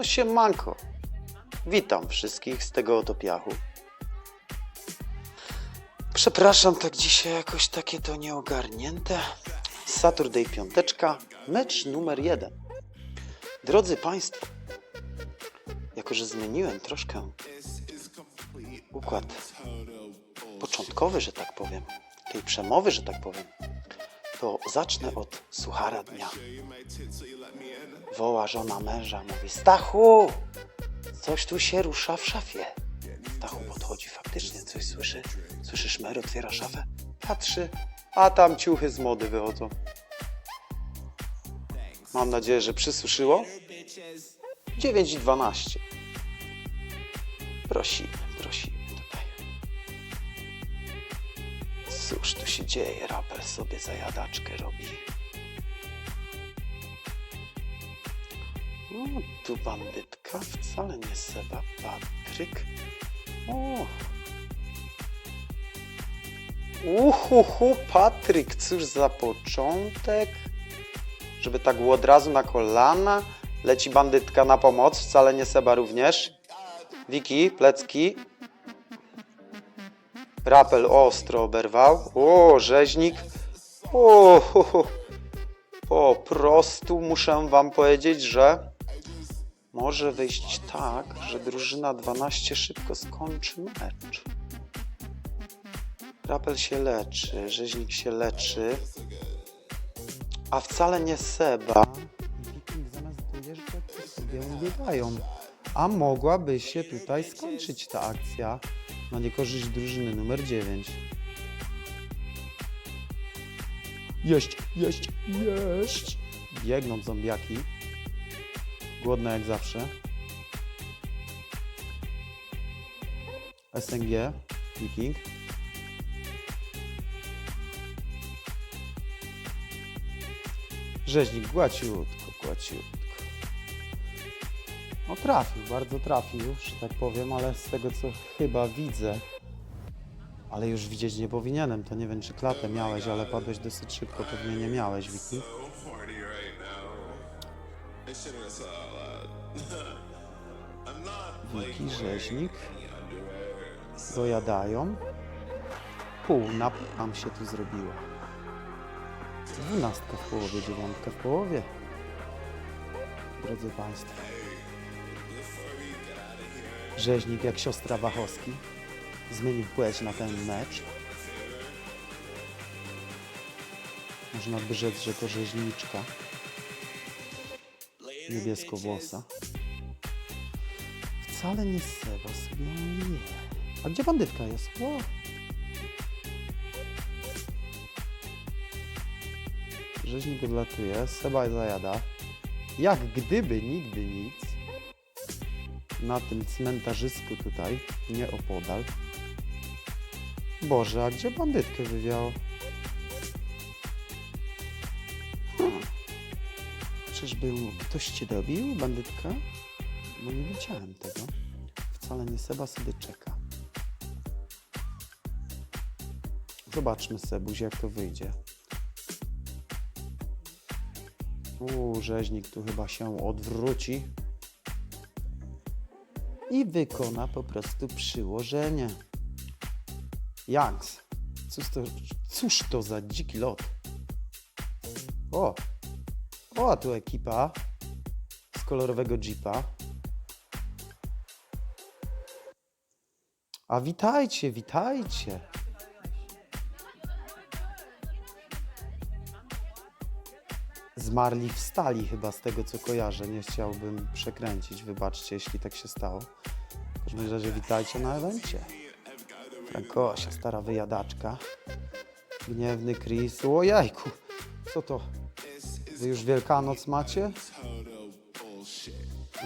No siemanko. Witam wszystkich z tego oto piachu. Przepraszam, tak dzisiaj jakoś takie to nieogarnięte. Saturday piąteczka, mecz numer jeden. Drodzy Państwo, jako że zmieniłem troszkę układ początkowy, że tak powiem, tej przemowy, że tak powiem, to zacznę od suchara dnia. Woła żona męża, mówi Stachu, coś tu się rusza w szafie. Stachu podchodzi, faktycznie coś słyszy. Słyszy szmer, otwiera szafę, patrzy, a tam ciuchy z mody wychodzą. Mam nadzieję, że przysuszyło. 9 i 12. Prosimy, prosimy tutaj. Cóż tu się dzieje? Raper sobie zajadaczkę robi. O, tu bandytka, wcale nie Seba, Patryk. O. Uhuhu, Patryk, cóż za początek. Żeby tak było od razu na kolana. Leci bandytka na pomoc, wcale nie Seba również. Wiki, plecki. Rapel ostro oberwał. O, rzeźnik. O, po prostu muszę wam powiedzieć, że może wyjść tak, że drużyna 12 szybko skończy mecz. Rapel się leczy, rzeźnik się leczy, a wcale nie Seba. Zamiast ubiegają. A mogłaby się tutaj skończyć ta akcja na niekorzyść drużyny numer 9. Jeść, jeść, jeść! Biegną zombiaki. Głodne jak zawsze. SNG, Viking. Rzeźnik głaciutko, głaciutko. No trafił, bardzo trafił, że tak powiem, ale z tego co chyba widzę, ale już widzieć nie powinienem, to nie wiem czy klatę miałeś, ale padłeś dosyć szybko, pewnie nie miałeś, Wiki. Wiki, rzeźnik. Dojadają. Pół nap nam się tu zrobiła. Dwunastka w połowie, dziewiątka w połowie. Drodzy Państwo. Rzeźnik jak siostra Wachowski. Zmienił płeć na ten mecz. Można by rzec, że to rzeźniczka. Niebieskowłosa. Wcale nie Seba sobie nie. A gdzie bandytka jest? O. Rzeźnik odlatuje, Seba zajada. Jak gdyby nigdy nic. Na tym cmentarzysku tutaj, nie opodal. Boże, a gdzie bandytkę wywiało? Czyżby ktoś cię dobił, bandytka? Bo nie widziałem tego. Wcale nie Seba sobie czeka. Zobaczmy Sebuś, jak to wyjdzie. Uuu, rzeźnik tu chyba się odwróci. I wykona po prostu przyłożenie. Janks. Cóż to, cóż to za dziki lot? O! O, a tu ekipa z kolorowego jeepa. A witajcie, witajcie. Zmarli wstali chyba z tego co kojarzę. Nie chciałbym przekręcić, wybaczcie jeśli tak się stało. W każdym razie witajcie na evencie. Frankosia, stara wyjadaczka. Gniewny Chris. O jajku, co to? Wy już Wielkanoc macie?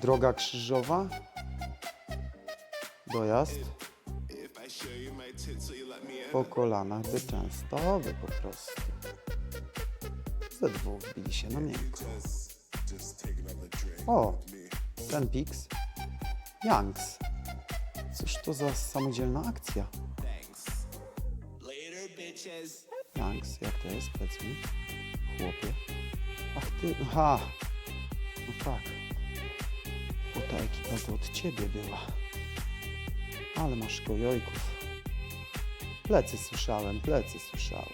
Droga krzyżowa? Dojazd? Po kolanach by częstowy po prostu. Ze dwóch bili się na miękko. O, ten Pix. Yanks. Cóż to za samodzielna akcja? Yanks, jak to jest? Powiedz mi. Chłopie. Aha. No tak. bo ta ekipa to od ciebie była. Ale masz kojojków. Plecy słyszałem, plecy słyszałem.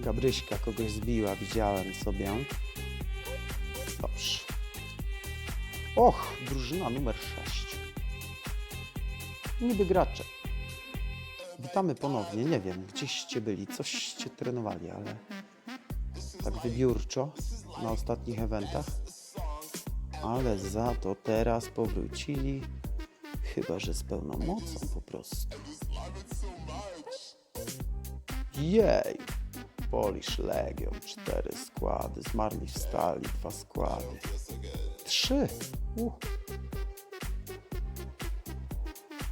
Gabryśka kogoś zbiła, widziałem sobie. Dobrze. Och, drużyna numer 6. Niby gracze. Witamy ponownie. Nie wiem, gdzieście byli, coście trenowali, ale tak wybiórczo na ostatnich eventach. Ale za to teraz powrócili, chyba że z pełną mocą po prostu. Jej! Polish Legion, cztery składy, zmarli w stali, dwa składy. Trzy! Uh.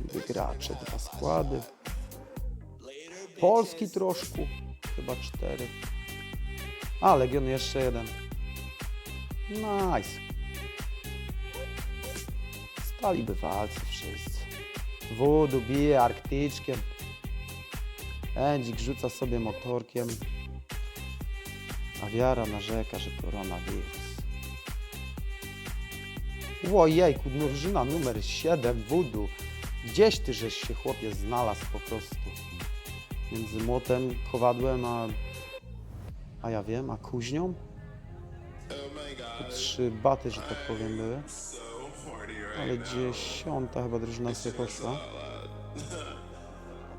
Wygracze, dwa składy. Polski troszkę, chyba cztery. A, Legion jeszcze jeden. Nice. Stali bywalcy wszyscy. Wudu bije arktyczkiem. Endzik rzuca sobie motorkiem. A wiara narzeka, że koronawirus. Ojejku, drużyna numer 7, Wudu. Gdzieś ty żeś się chłopie znalazł po prostu. Między młotem, kowadłem, a... A ja wiem, a kuźnią? Trzy baty, że tak powiem, były. Ale dziesiąta chyba drużyna sobie poszła.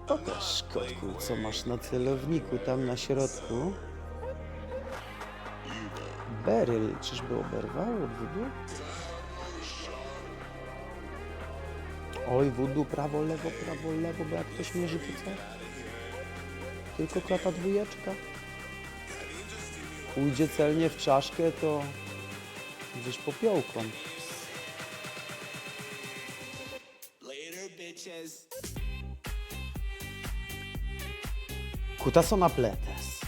Pokaż, kotku, co masz na celowniku tam na środku. Beryl, czyżby oberwało wudu? Oj, wudu, prawo, lewo, prawo, lewo, bo jak ktoś mierzy, to co? Tylko klata dwójeczka. Pójdzie celnie w czaszkę, to gdzieś popiołką. Bitches. Kutasona pletes.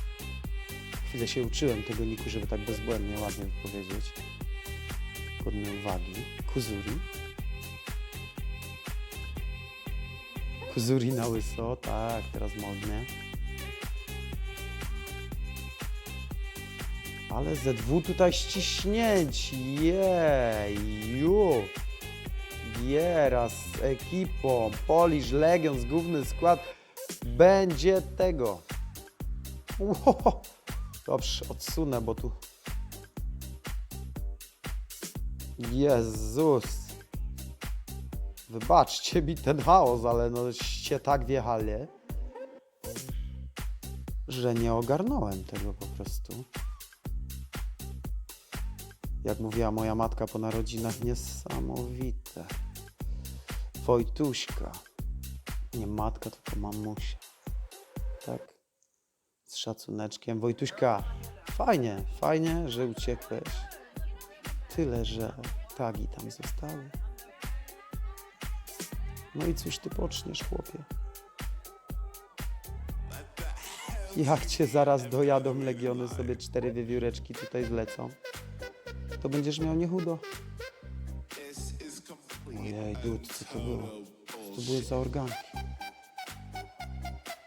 Chwilę się uczyłem tego niku, żeby tak bezbłędnie, ładnie powiedzieć. Godny uwagi. Kuzuri. Kuzuri na łyso, tak, teraz modnie. Ale ZW tutaj ściśnięci, jeju. Giera z ekipą, Polish Legion z główny skład. Będzie tego. Ło! Dobrze, odsunę, bo tu... Jezus. Wybaczcie mi ten chaos, ale no tak wjechali, że nie ogarnąłem tego po prostu. Jak mówiła moja matka po narodzinach, niesamowite. Wojtuśka. Nie matka, tylko mamusia. Tak. Z szacuneczkiem. Wojtuśka, fajnie, fajnie, że uciekłeś. Tyle, że tagi tam zostały. No i cóż ty poczniesz, chłopie? Jak cię zaraz dojadą legiony, sobie cztery wiewióreczki tutaj zlecą, to będziesz miał niechudo. Ojej, dud, co to było? Co to były za organki?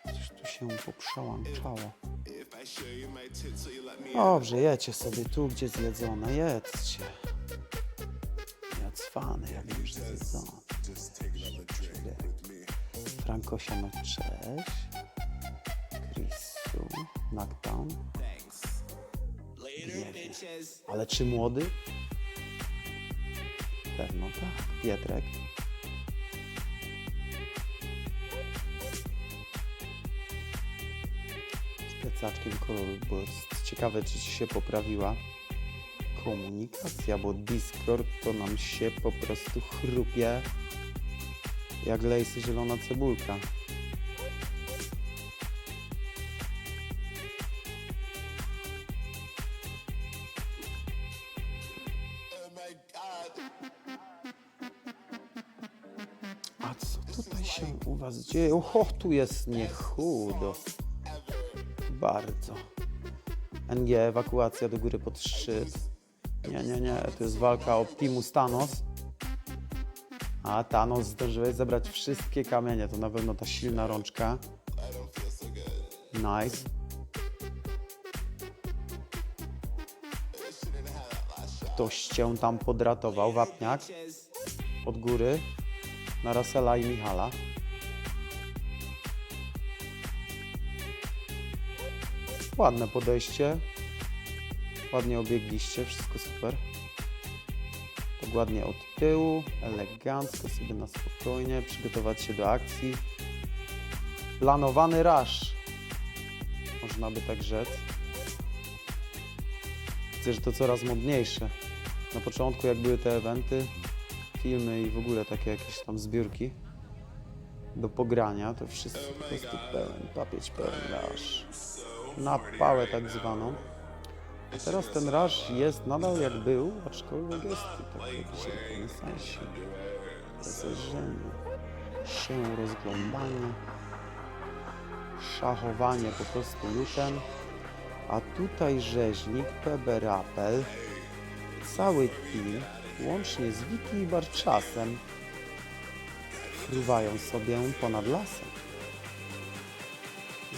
Coś tu się poprzełączało. Dobrze, jecie sobie tu, gdzie zjedzone, jedzcie. Ja cwany, ja wiem, że zjedzone. Frankosia no cześć. Chrisu, knockdown. Ale czy młody? Pewno tak. Pietrek. Z plecaczkiem koloru burst. Ciekawe, czy ci się poprawiła komunikacja, bo Discord to nam się po prostu chrupie jak lejsy zielona cebulka. Dzieje? Oho, tu jest niechudo. Bardzo. NG, ewakuacja do góry pod szczyt. Nie, nie, nie, to jest walka Optimus Thanos. A Thanos zdążyłeś zebrać wszystkie kamienie, to na pewno ta silna rączka. Nice. Ktoś cię tam podratował, wapniak, od góry, na Rasela i Michala. Ładne podejście. Ładnie obiegliście, wszystko super. Tak ładnie od tyłu, elegancko sobie na spokojnie, przygotować się do akcji. Planowany rasz, można by tak rzec. Widzę, że to coraz modniejsze. Na początku, jak były te eventy, filmy i w ogóle takie jakieś tam zbiórki do pogrania, to wszyscy po prostu pełen, papieć pełen rasz. Na pałę tak zwaną. A teraz ten rasz jest nadal jak był, aczkolwiek jest w jakimś rekonesansie. Rozejrzenie się, rozglądanie, szachowanie po prostu lutem. A tutaj rzeźnik, PB Rappel, cały team, łącznie z Wiki i Barczasem, fruwają sobie ponad lasem.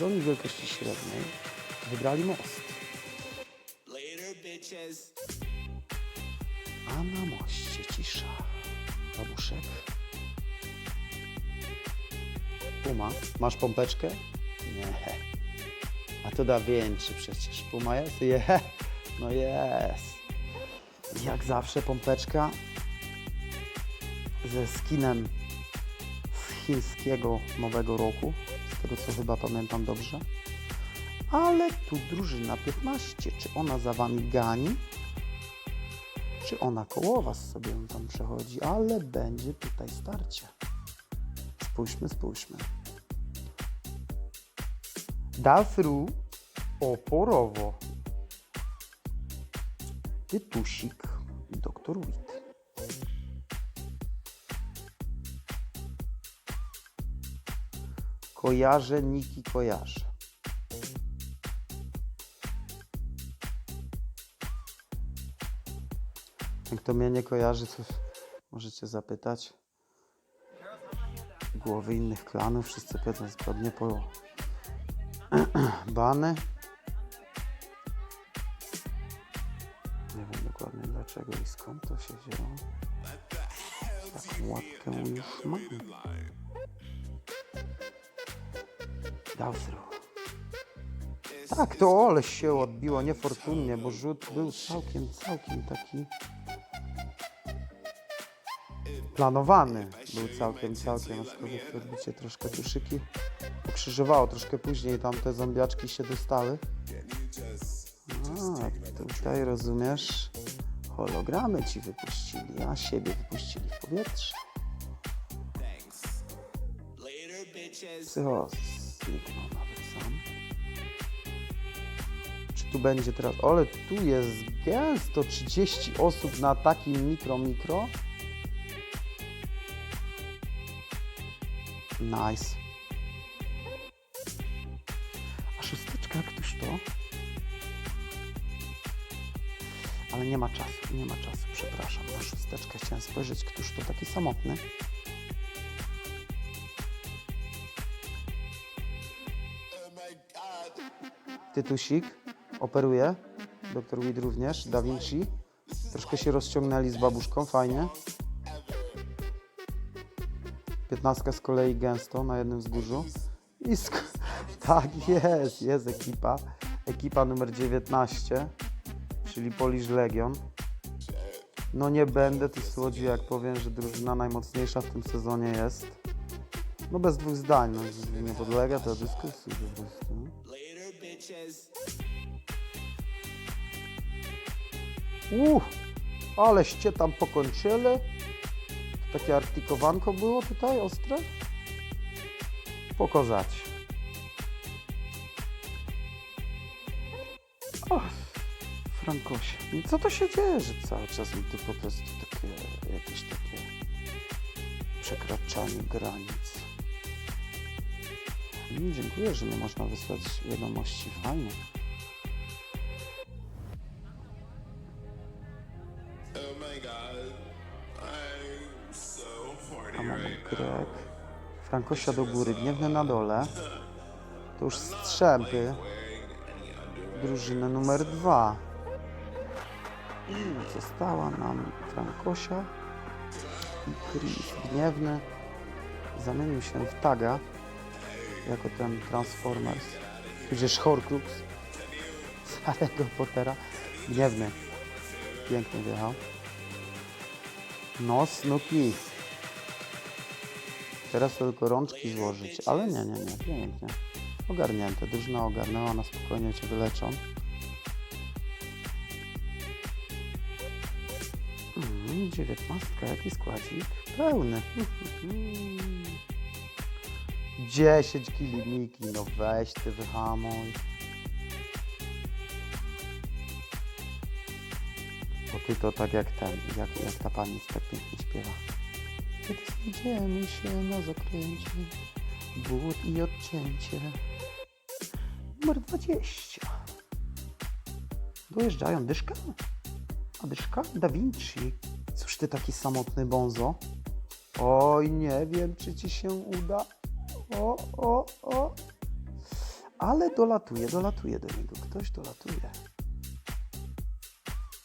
Z oni wielkości średniej wybrali most. A na moście cisza. Babuszek. Puma, masz pompeczkę? Nie. A to Da Vinci przecież. Puma jest? Je. No jest. Jak zawsze pompeczka ze skinem z chińskiego Nowego Roku. Z tego co chyba pamiętam dobrze. Ale tu drużyna 15. Czy ona za wami gani? czy ona koło was sobie tam przechodzi, ale będzie tutaj starcie. Spójrzmy, spójrzmy. Dafru oporowo. Tytusik doktor Wit. Kojarzę, Niki kojarzę. Jak to mnie nie kojarzy, to możecie zapytać. Głowy innych klanów, wszyscy powiedzą zgodnie po bany. Nie wiem dokładnie dlaczego i skąd to się wzięło. Taką łapkę już mam. Tak, to ole się odbiło niefortunnie, bo rzut był całkiem, całkiem taki planowany. Był całkiem, całkiem, aczkolwiek jak widzicie troszkę tuszyki pokrzyżowało, troszkę później tam te zombiaczki się dostały. A, tutaj rozumiesz, hologramy ci wypuścili, a siebie wypuścili w powietrze. Psychos zniknął nawet sam. Czy tu będzie teraz... Ale tu jest gęsto 30 osób na takim mikro, mikro. Nice. A szósteczka, któż to? Ale nie ma czasu, nie ma czasu, przepraszam. Na szósteczkę chciałem spojrzeć, któż to taki samotny. Tytusik operuje. Doktor Weed również. Da Vinci. Troszkę się rozciągnęli z babuszką, fajnie. Piętnastka z kolei gęsto na jednym wzgórzu. I sk- tak jest, jest ekipa. Ekipa numer 19, czyli Polish Legion. No nie będę tu słodził, jak powiem, że drużyna najmocniejsza w tym sezonie jest. No bez dwóch zdań, no, nie podlega do dyskusji po prostu. Bitches. Uff, aleście tam pokończyli. Takie artikowanko było tutaj ostre. Pokazać. Och, Frankosie. I Co to się dzieje, że cały czas mi po prostu takie, jakieś takie przekraczanie granic. Mm, Dziękuję, że nie można wysłać wiadomości. Fajnie. A mamy Grek. Frankosia do góry, gniewny na dole. To już strzępy. Drużyny numer dwa. I została nam Frankosia i Chris. Gniewny zamienił się w taga jako ten Transformers, tudzież Horcrux z Pottera. Gniewny. Pięknie wjechał. No, Snoopy. Teraz tylko rączki złożyć, ale nie, nie, nie, pięknie. Ogarnięte, drużyna ogarnęła, na spokojnie cię wyleczą. Mm, dziewiętnastka, jaki składzik? Pełny. 10 kili Miki, no weź ty wyhamuj. Bo ty to tak jak ten, jak, jak ta pani tak pięknie śpiewa. Kiedy znajdziemy się na zakręcie, but i odcięcie. Numer 20. Dojeżdżają dyszka. A dyszka? Da Vinci. Cóż ty taki samotny bonzo? Oj, nie wiem, czy ci się uda. O, o, o. Ale dolatuje, dolatuje do niego. Ktoś dolatuje.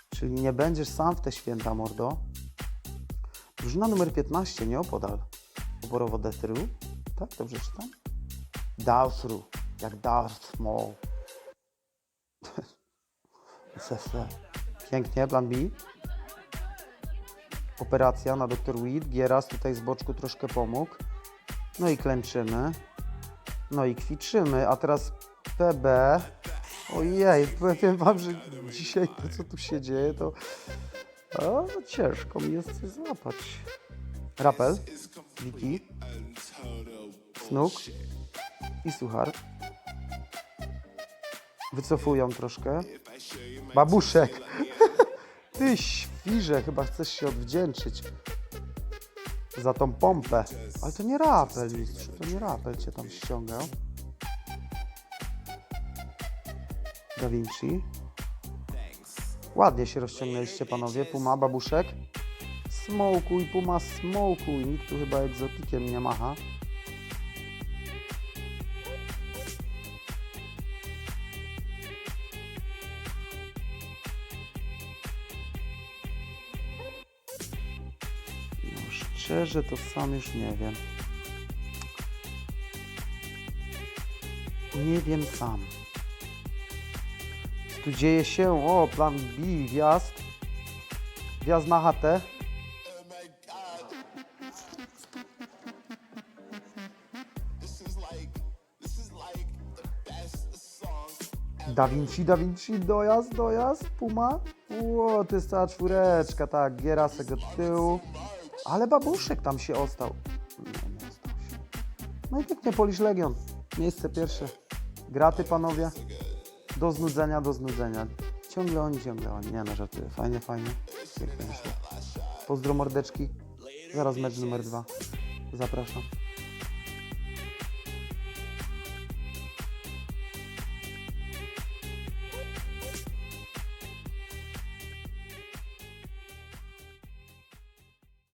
Czyli nie będziesz sam w te święta, mordo. Drużyna numer 15, nieopodal. Oborowo Deathru. Tak, dobrze czytam? Darthru. Jak Darth Maul. SSE. Pięknie, plan B. Operacja na Dr. Weed. Gieras tutaj z boczku troszkę pomógł. No i klęczymy. No i kwiczymy. A teraz PB. Ojej, powiem wam, że dzisiaj to, co tu się dzieje, to o, ciężko mi jest coś złapać. Rapel, Wiki, Snuk i Suchar. Wycofują troszkę. Babuszek. Ty świrze, chyba chcesz się odwdzięczyć za tą pompę. Ale to nie rapel, mistrzu, to nie rapel cię tam ściągał. Da Vinci. Ładnie się rozciągnęliście panowie. Puma, babuszek. Smokuj, Puma, smokuj. Nikt tu chyba egzotikiem nie macha. Szczerze to sam już nie wiem. Nie wiem sam. Tu dzieje się, o, plan B, wjazd. Wjazd na song Da Vinci, Da Vinci, dojazd, dojazd, Puma. Ło, to jest cała czwóreczka, tak, Gierasek od tyłu. Ale babuszek tam się ostał. No i pięknie, Polish Legion. Miejsce pierwsze. Graty, panowie. Do znudzenia, do znudzenia. Ciągle oni, ciągle oni. Nie no, żartuję. Fajnie, fajnie. Pięknie. Pozdro mordeczki. Zaraz mecz numer dwa. Zapraszam.